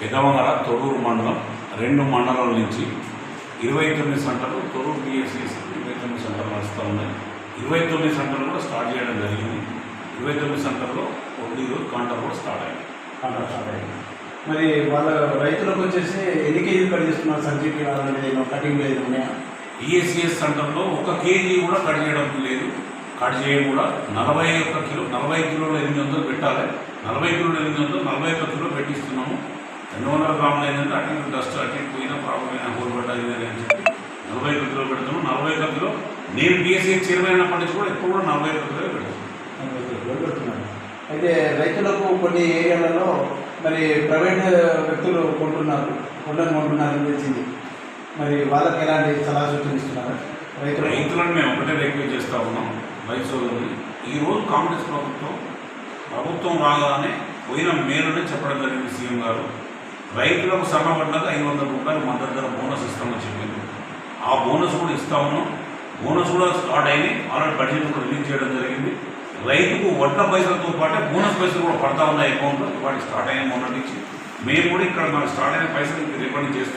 పెదవంగర తొర్రూరు మండలం రెండు మండలాల నుంచి ఇరవై తొమ్మిది సెంటర్లు తొర్రూరు పిఎస్సిఎస్ ఇరవై తొమ్మిది సెంటర్లు నడుస్తూ ఉన్నాయి. ఇరవై తొమ్మిది సెంటర్లు కూడా స్టార్ట్ చేయడం జరిగింది. ఇరవై తొమ్మిది సెంటర్లో ఒకటి రోజు కాంటర్ కూడా స్టార్ట్ అయింది. కాంట్రాక్ట్ స్టార్ట్ అయింది. మరి వాళ్ళ రైతులకు వచ్చేసి ఎన్ని కేజీలు కట్ చేస్తున్నారు ఏమో కటింగ్ లేదు ఉన్నాయా? ఈఎస్సిఎస్ సెంటర్లో ఒక కేజీ కూడా కట్ చేయడం లేదు. కట్ చేయడం కూడా నలభై ఒక్క కిలో నలభై కిలోలు ఎనిమిది వందలు పెట్టాలి. నలభై కిలోలు ఎనిమిది వందలు నలభై ఒక్క కిలో పెట్టిస్తున్నాము రెండు వందల గ్రాములు ఏంటంటే అటు ఇటు డస్ట్ అటు ఇటు పోయినా ప్రాబ్లం అయినా హోల్ పడ్డది అని చెప్పి నలభై ఒక్క కిలో పెడుతున్నాం నలభై కిలో నేను బీఎస్సీ చైర్మన్ అయినప్పటి నుంచి కూడా ఎక్కువ కూడా నలభై పెడుతున్నాను పెడుతున్నారు అయితే రైతులకు కొన్ని ఏరియాలలో మరి ప్రైవేట్ వ్యక్తులు కొంటున్నారు కొండని కొంటున్నారని తెలిసింది. మరి వాళ్ళకి ఎలాంటి సలహా సూచన ఇస్తున్నారు రైతులు? రైతులను మేము ఒకటే రిక్వెస్ట్ చేస్తూ ఉన్నాం రైతు ఈరోజు కాంగ్రెస్ ప్రభుత్వం ప్రభుత్వం రాగానే పోయిన మేలునే చెప్పడం జరిగింది సీఎం గారు. రైతులకు సన్నబడ్డకు ఐదు వందల రూపాయలు మద్దతు ధర బోనస్ ఇస్తామని చెప్పింది. ఆ బోనస్ కూడా ఇస్తా ఉన్నాం. బోనస్ కూడా స్టార్ట్ అయింది. ఆల్రెడీ బడ్జెట్ కూడా రిలీజ్ చేయడం జరిగింది. రైతుకు వడ్ల పైసలతో పాటే బోనస్ పైసలు కూడా పడతా ఉన్నాయి అకౌంట్లో. వాటికి స్టార్ట్ అయిన మొన్నటి నుంచి. మేము కూడా ఇక్కడ మనకు స్టార్ట్ అయిన పైసలు రిఫండ్ చేస్తున్నాం